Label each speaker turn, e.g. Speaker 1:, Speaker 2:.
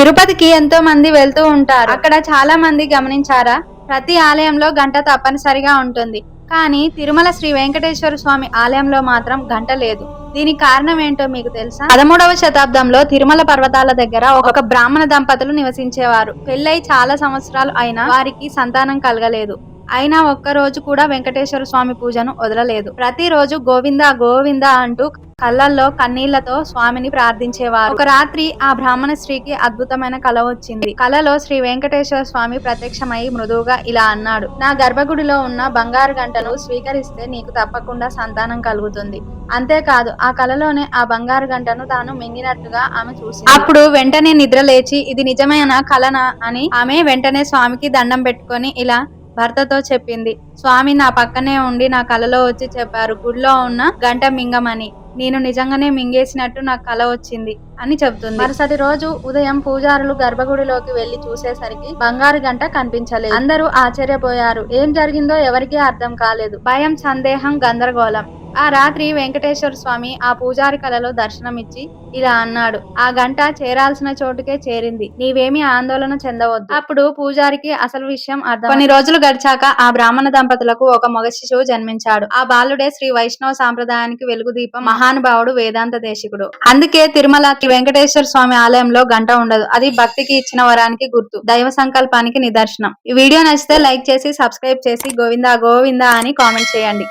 Speaker 1: తిరుపతికి ఎంతో మంది వెళ్తూ ఉంటారు. అక్కడ చాలా మంది గమనించారా? ప్రతి ఆలయంలో గంట తప్పనిసరిగా ఉంటుంది. కానీ తిరుమల శ్రీ వెంకటేశ్వర స్వామి ఆలయంలో మాత్రం గంట లేదు. దీని కారణం ఏంటో మీకు తెలుసా? పదమూడవ శతాబ్దంలో తిరుమల పర్వతాల దగ్గర ఒక బ్రాహ్మణ దంపతులు నివసించేవారు. పెళ్ళై చాలా సంవత్సరాలు అయినా వారికి సంతానం కలగలేదు. అయినా ఒక్క రోజు కూడా వెంకటేశ్వర స్వామి పూజను వదలలేదు. ప్రతిరోజు గోవింద గోవింద అంటూ కళ్ళల్లో కన్నీళ్ళతో స్వామిని ప్రార్థించేవారు. ఒక రాత్రి ఆ బ్రాహ్మణ స్త్రీకి అద్భుతమైన కళ వచ్చింది. కలలో శ్రీ వెంకటేశ్వర స్వామి ప్రత్యక్షమై మృదువుగా ఇలా అన్నాడు నా గర్భగుడిలో ఉన్న బంగారు గంటను స్వీకరిస్తే నీకు తప్పకుండా సంతానం కలుగుతుంది. అంతేకాదు ఆ కలలోనే ఆ బంగారు గంటను తాను మింగినట్టుగా ఆమె చూసి అప్పుడు వెంటనే నిద్ర లేచి ఇది నిజమైన కలనా అని ఆమె వెంటనే స్వామికి దండం పెట్టుకొని ఇలా భర్తతో చెప్పింది. స్వామి నా పక్కనే ఉండి నా కలలో వచ్చి చెప్పారు. గుడిలో ఉన్న గంట మింగమని. నేను నిజంగానే మింగేసినట్టు నాకు కల వచ్చింది అని చెబుతుంది. మరుసటి రోజు ఉదయం పూజారులు గర్భగుడిలోకి వెళ్ళి చూసేసరికి బంగారు గంట కనిపించలేదు. అందరూ ఆశ్చర్యపోయారు. ఏం జరిగిందో ఎవరికీ అర్థం కాలేదు. భయం సందేహం గందరగోళం. ఆ రాత్రి వెంకటేశ్వర స్వామి ఆ పూజారి కలలో దర్శనమిచ్చి ఇలా అన్నాడు ఆ గంట చేరాల్సిన చోటుకే చేరింది. నీవేమీ ఆందోళన చెందవద్దు. అప్పుడు పూజారికి అసలు విషయం అర్థం కొన్ని రోజులు గడిచాక ఆ బ్రాహ్మణ దంపతులకు ఒక మగ శిశువు జన్మించాడు. ఆ బాలుడే శ్రీ వైష్ణవ సాంప్రదాయానికి వెలుగు దీపం మహానుభావుడు వేదాంత దేశికుడు. అందుకే తిరుమల వెంకటేశ్వర స్వామి ఆలయంలో గంట ఉండదు. అది భక్తికి ఇచ్చిన వరానికి గుర్తు దైవ సంకల్పానికి నిదర్శనం. ఈ వీడియో నచ్చితే లైక్ చేసి సబ్స్క్రైబ్ చేసి గోవిందా గోవిందా అని కామెంట్ చేయండి.